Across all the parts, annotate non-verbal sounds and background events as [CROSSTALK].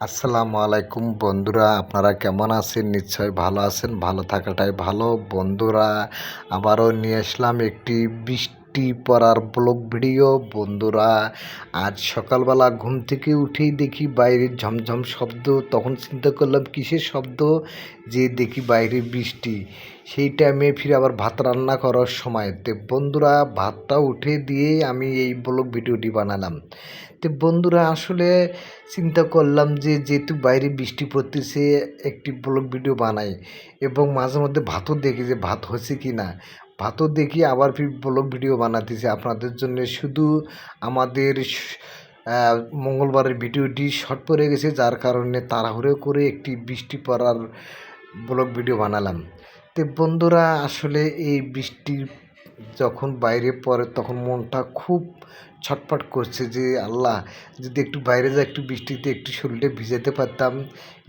আসসালামু আলাইকুম বন্ধুরা, আপনারা কেমন আছেন? নিশ্চয় ভালো আছেন, ভালো থাকাটাই ভালো। বন্ধুরা, আবারও নিয়ে আসলাম একটি বৃষ্টি পড়ার ব্লগ ভিডিও। বন্ধুরা, আজ সকালবেলা ঘুম থেকে উঠেই দেখি বাইরের ঝমঝম শব্দ। তখন চিন্তা করলাম, কিসের শব্দ? যে দেখি বাইরে বৃষ্টি। সেই টাইমে ফিরে আবার ভাত রান্না করার সময়। তো বন্ধুরা, ভাতটা উঠে দিয়ে আমি এই ব্লগ ভিডিওটি বানালাম। তো বন্ধুরা, আসলে চিন্তা করলাম যে, যেহেতু বাইরে বৃষ্টি পড়তেছে, একটি ব্লগ ভিডিও বানাই। এবং মাঝে মধ্যে ভাতও দেখি যে ভাত হচ্ছে কি না ভাতও দেখি আবার ব্লগ ভিডিও বানাতেছি। আপনাদের জন্য শুধু আমাদের মঙ্গলবারের ভিডিওটি শর্ট পড়ে গেছে, যার কারণে তাড়াহুড়ো করে একটি বৃষ্টি পড়ার ব্লগ ভিডিও বানালাম। তো বন্ধুরা, আসলে এই বৃষ্টি যখন বাইরে পড়ে, তখন মনটা খুব ছটফট করছে যে, আল্লাহ, যদি একটু বাইরে যা একটু বৃষ্টিতে, একটু শরীরটা ভিজাতে পারতাম।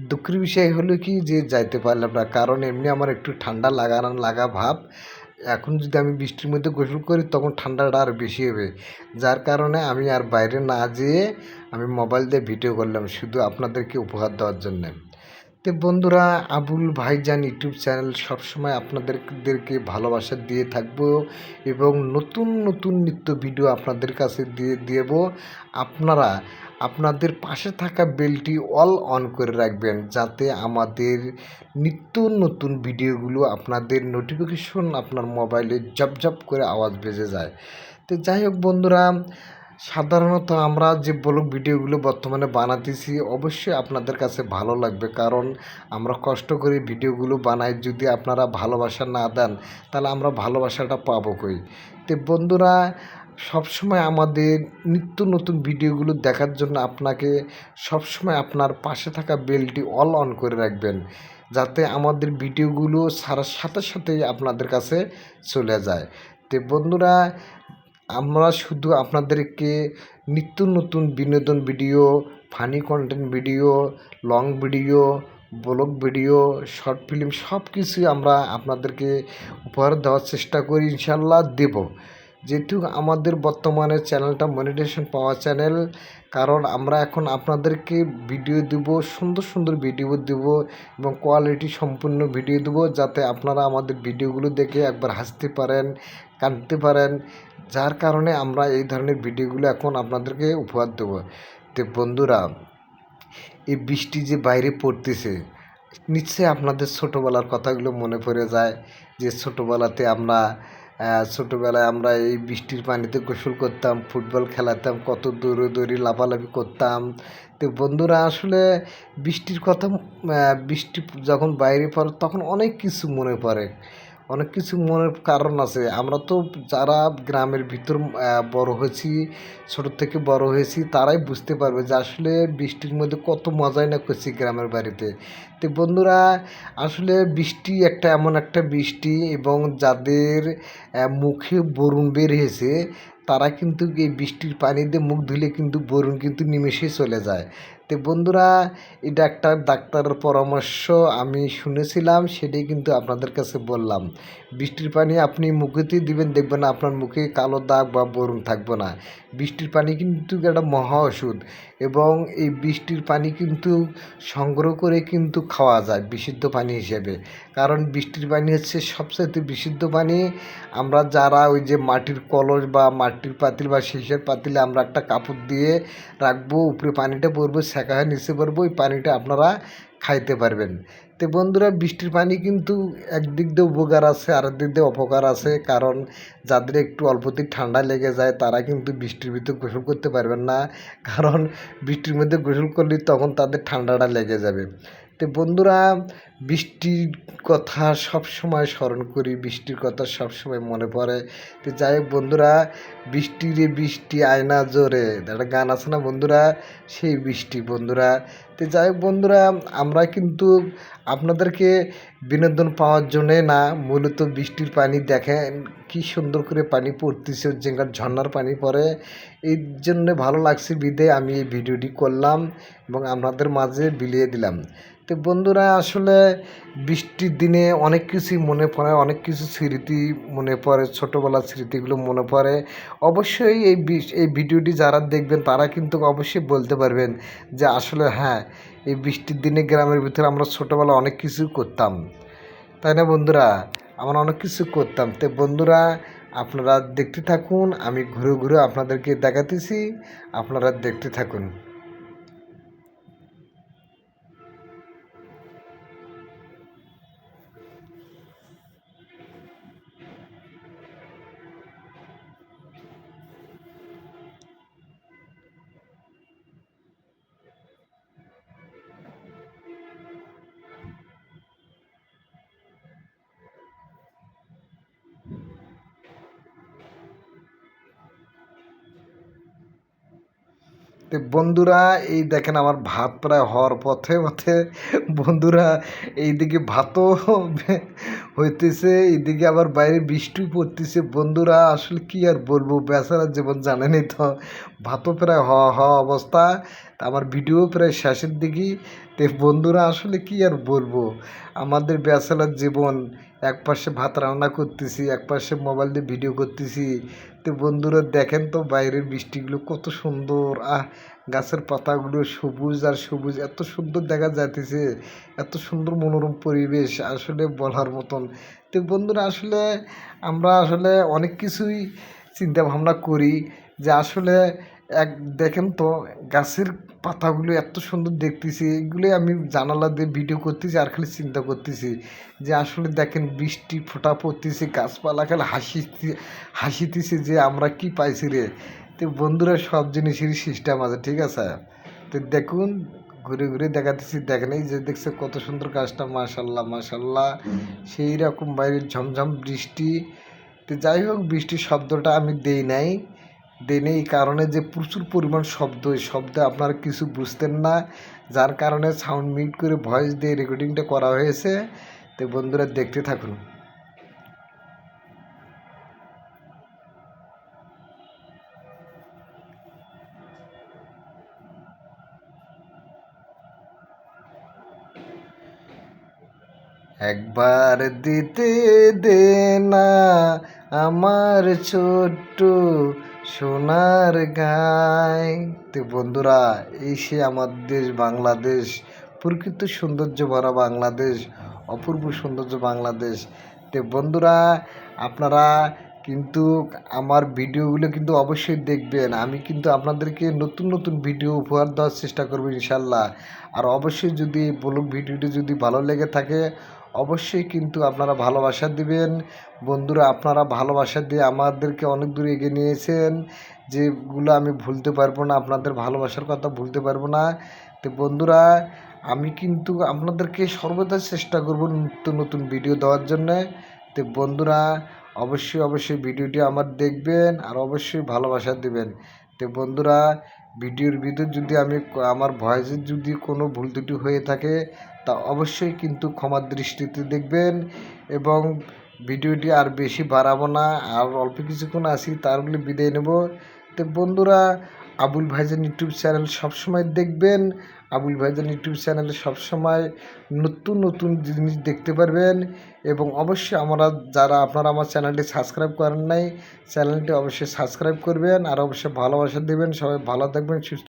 দুঃখের বিষয় হলো কি যে, যাইতে পারলাম না। কারণ এমনি আমার একটু ঠান্ডা লাগানো লাগা ভাব। এখন যদি আমি বৃষ্টির মধ্যে গোসল করি, তখন ঠান্ডাটা আর বেশি হবে। যার কারণে আমি আর বাইরে না যেয়ে আমি মোবাইল দিয়ে ভিডিও করলাম, শুধু আপনাদেরকে উপহার দেওয়ার জন্যে। তো বন্ধুরা, আবুল ভাইজান ইউটিউব চ্যানেল সবসময় আপনাদেরকে ভালোবাসা দিয়ে থাকব এবং নতুন নতুন নিত্য ভিডিও আপনাদের কাছে দিয়ে দেব। আপনারা আপনাদের পাশে থাকা বেলটি অল অন করে রাখবেন যাতে আমাদের নিত্য নতুন ভিডিওগুলো আপনাদের নোটিফিকেশন আপনার মোবাইলে জপ জপ করে আওয়াজ বেজে যায়। তো যাই হোক বন্ধুরা, সাধারণত আমরা যে ব্লগ ভিডিওগুলো বর্তমানে বানাতেছি অবশ্যই আপনাদের কাছে ভালো লাগবে কারণ আমরা কষ্ট করে ভিডিওগুলো বানাই যদি আপনারা ভালোবাসা না দেন তাহলে আমরা ভালোবাসাটা পাবো কই? তো বন্ধুরা সবসময় আমাদের নিত্য নতুন ভিডিওগুলো দেখার জন্য আপনাকে সবসময় আপনার পাশে থাকা বেলটি অল অন করে রাখবেন, যাতে আমাদের ভিডিওগুলো সারার সাথে সাথেই আপনাদের কাছে চলে যায়। তো বন্ধুরা, আমরা শুধু আপনাদেরকে নিত্য নতুন বিনোদন video, funny content video, long video, blog video, short film সব কিছুই আমরা আপনাদেরকে উপহার দেওয়ার চেষ্টা করি ইনশাল্লাহ দেব। যেহেতু আমাদের বর্তমানে চ্যানেলটা মনিটেশন পাওয়া চ্যানেল কারণ আমরা এখন আপনাদেরকে ভিডিও দেব, সুন্দর সুন্দর ভিডিও দেব এবং কোয়ালিটি সম্পূর্ণ ভিডিও দেব যাতে আপনারা আমাদের ভিডিওগুলো দেখে একবার হাসতে পারেন, কাঁদতে পারেন। যার কারণে আমরা এই ধরনের ভিডিওগুলো এখন আপনাদেরকে উপহার দেবো। তো বন্ধুরা, এই বৃষ্টি যে বাইরে পড়তেছে, নিশ্চয়ই আপনাদের ছোটোবেলার কথাগুলো মনে পড়ে যায় যে ছোটোবেলাতে আমরা ছোটোবেলায় আমরা এই বৃষ্টির পানিতে গোসল করতাম, ফুটবল খেলাতাম, কত দৌড়ে দৌড়ি লাফালাফি করতাম। তো বন্ধুরা, আসলে বৃষ্টির কথা বৃষ্টি যখন বাইরে পড়ে তখন অনেক কিছু মনে পড়ে। অনেক কিছু মনের কারণ আছে। আমরা তো যারা গ্রামের ভিতর বড় হয়েছি, ছোট থেকে বড় হয়েছি, তারাই বুঝতে পারবে যে আসলে বৃষ্টির মধ্যে কত মজাই না করছি গ্রামের বাড়িতে। তো বন্ধুরা, আসলে বৃষ্টি একটা এমন একটা বৃষ্টি এবং যাদের মুখে বরুণ বের হয়েছে, তারা কিন্তু এই বৃষ্টির পানি দিয়ে মুখ ধুলে কিন্তু বরুণ কিন্তু নিমেষেই চলে যায়। তো বন্ধুরা এটা একটা ডাক্তারের পরামর্শ আমি শুনেছিলাম, সেটাই কিন্তু আপনাদের কাছে বললাম। বৃষ্টির পানি আপনি মুখেতেই দিবেন, দেখবেন আপনার মুখে কালো দাগ বা বরুণ থাকবে না। বৃষ্টির পানি কিন্তু একটা মহা ওষুধ এবং এই বৃষ্টির পানি কিন্তু সংগ্রহ করে কিন্তু খাওয়া যায় বিশুদ্ধ পানি হিসেবে। কারণ বৃষ্টির পানি হচ্ছে সবচাইতে বিশুদ্ধ পানি। আমরা যারা ওই যে মাটির কলস বা মাটির পাতিল বা শীষের পাতিলে আমরা একটা কাপড় দিয়ে রাখব, উপরে পানিটা পড়ব সেকা হয় নিচে পড়ব ওই পানিটা আপনারা খাইতে পারবেন। তো বন্ধুরা, বৃষ্টির পানি কিন্তু একদিক দিয়ে উপকার আছে আর একদিক দিয়ে অপকার আছে। কারণ যাদের একটু অল্পতেই ঠান্ডা লেগে যায়, তারা কিন্তু বৃষ্টির ভিতরে গোসল করতে পারবেন না। কারণ বৃষ্টির মধ্যে গোসল করলে তখন তাদের ঠান্ডাটা লেগে যাবে। তো বন্ধুরা, বৃষ্টির কথা সব সময় স্মরণ করি, বৃষ্টির কথা সব সময় মনে পড়ে। তো যাই হোক বন্ধুরা, বৃষ্টি রে বৃষ্টি আয়না জোরে। একটা গান আছে না বন্ধুরা? সেই বৃষ্টি বন্ধুরা। তো যাই হোক বন্ধুরা, আমরা কিন্তু আপনাদেরকে বিনোদন পাওয়ার জন্যে না, মূলত বৃষ্টির পানি দেখেন কি সুন্দর করে পানি পড়তেছে যেখানে ঝর্নার পানি পড়ে। এই জন্য ভালো লাগছে বিদে, আমি এই ভিডিওটি করলাম এবং আপনাদের মাঝে বিলিয়ে দিলাম। তো বন্ধুরা, আসলে বৃষ্টির দিনে অনেক কিছুই মনে পড়ে, অনেক কিছু স্মৃতি মনে পড়ে, ছোটোবেলার স্মৃতিগুলো মনে পড়ে। অবশ্যই এই এই ভিডিওটি যারা দেখবেন, তারা কিন্তু অবশ্যই বলতে পারবেন যে আসলে হ্যাঁ এই বৃষ্টির দিনে গ্রামের ভিতরে আমরা ছোটোবেলা অনেক কিছু করতাম। তাই না বন্ধুরা? আমরা অনেক কিছু করতাম। তো বন্ধুরা, আপনারা দেখতে থাকুন, আমি ঘুরে ঘুরে আপনাদেরকে দেখাতেছি। আপনারা দেখতে থাকুন। তো বন্ধুরা, এই দেখেন আমার ভাত প্রায় হওয়ার পথে পথে বন্ধুরা, এইদিকে ভাতও [LAUGHS] হইতেছে, এইদিকে আবার বাইরে বৃষ্টি পড়তেছে। বন্ধুরা, আসলে কি আর বলব, বেচারা জীবন জানেনই তো, ভাতও প্রায় হওয়া হওয়া অবস্থা। তা আমার ভিডিও প্রায় শেষের দিকে তো বন্ধুরা, আসলে কি আর বলব, আমাদের বেচারার জীবন এক পাশে ভাত রান্না করতেছি এক পাশে মোবাইল দিয়ে ভিডিও করতেছি। তো বন্ধুরা, দেখেন তো বাইরের বৃষ্টিগুলো কত সুন্দর। আহ, গাছের পাতাগুলো সবুজ আর সবুজ, এত সুন্দর দেখা যাইতেছে, এত সুন্দর মনোরম পরিবেশ আসলে বলার মতন। তো বন্ধুরা, আসলে আমরা আসলে অনেক কিছুই চিন্তা ভাবনা করি যে আসলে এক দেখেন তো, গাছের পাতাগুলো এত সুন্দর দেখতেছি এগুলো আমি জানালা দিয়ে ভিডিও করতেছি আর খালি চিন্তা করতেছি যে আসলে দেখেন বৃষ্টি ফোঁটা পড়তেছে, গাছপালা খালি হাসি হাসিতেছে যে আমরা কি পাইছি রে। তো বন্ধুরা, সব জিনিসেরই সিস্টেম আছে, ঠিক আছে? তো দেখুন, ঘুরে ঘুরে দেখাতেছি, দেখেন এই যে দেখছে কত সুন্দর গাছটা, মাশাল্লাহ মাশাল্লাহ। সেই রকম বাইরে ঝমঝম বৃষ্টি। তো যাই হোক, বৃষ্টির শব্দটা আমি দেই নাই। দেই নাই এই কারণে যে প্রচুর পরিমাণ শব্দ, এই শব্দে আপনারা কিছু বুঝতেন না। যার কারণে সাউন্ড মিট করে ভয়েস দিয়ে রেকর্ডিংটা করা হয়েছে। তো বন্ধুরা দেখতে থাকুন। একবার দিতে দে না আমার ছোট্ট সোনার গায় তো বন্ধুরা, এই সে আমার দেশ বাংলাদেশ, প্রকৃত সৌন্দর্য ভরা বাংলাদেশ, অপূর্ব সৌন্দর্য বাংলাদেশ। তো বন্ধুরা, আপনারা কিন্তু আমার ভিডিওগুলো কিন্তু অবশ্যই দেখবেন। আমি কিন্তু আপনাদেরকে নতুন নতুন ভিডিও উপহার দেওয়ার চেষ্টা করব ইনশাল্লাহ। আর অবশ্যই যদি ব্লগ ভিডিওটি যদি ভালো লেগে থাকে অবশ্যই কিন্তু আপনারা ভালোবাসা দিবেন। বন্ধুরা, আপনারা ভালোবাসা দিয়ে আমাদেরকে অনেক দূর এগিয়ে নিয়েছেন যেগুলো আমি ভুলতে পারব না, আপনাদের ভালোবাসার কথা ভুলতে পারব না। তো বন্ধুরা, আমি কিন্তু আপনাদেরকে সর্বদা চেষ্টা করব নিত্য নতুন ভিডিও দেওয়ার জন্যে। তো বন্ধুরা, অবশ্যই অবশ্যই ভিডিওটি আমার দেখবেন আর অবশ্যই ভালোবাসা দেবেন। তো বন্ধুরা ভিডিওর ভিতর যদি আমি আমার ভয়েসের যদি কোনো ভুল ত্রুটি হয়ে থাকে তা অবশ্যই কিন্তু ক্ষমার দৃষ্টিতে দেখবেন এবং ভিডিওটি আর বেশি বাড়াবো না, আর অল্প কিছুক্ষণ আসি তারগুলি বিদায় নেব। তো বন্ধুরা, আবুল ভাইজান ইউটিউব চ্যানেল সবসময় দেখবেন, আবুল ভাইজান ইউটিউব চ্যানেলে সবসময় নতুন নতুন জিনিস দেখতে পারবেন এবং অবশ্যই আমরা যারা আপনারা আমার চ্যানেলটি সাবস্ক্রাইব করেন নাই, চ্যানেলটি অবশ্যই সাবস্ক্রাইব করবেন, আর অবশ্যই ভালোবাসা দেবেন। সবাই ভালো থাকবেন, সুস্থ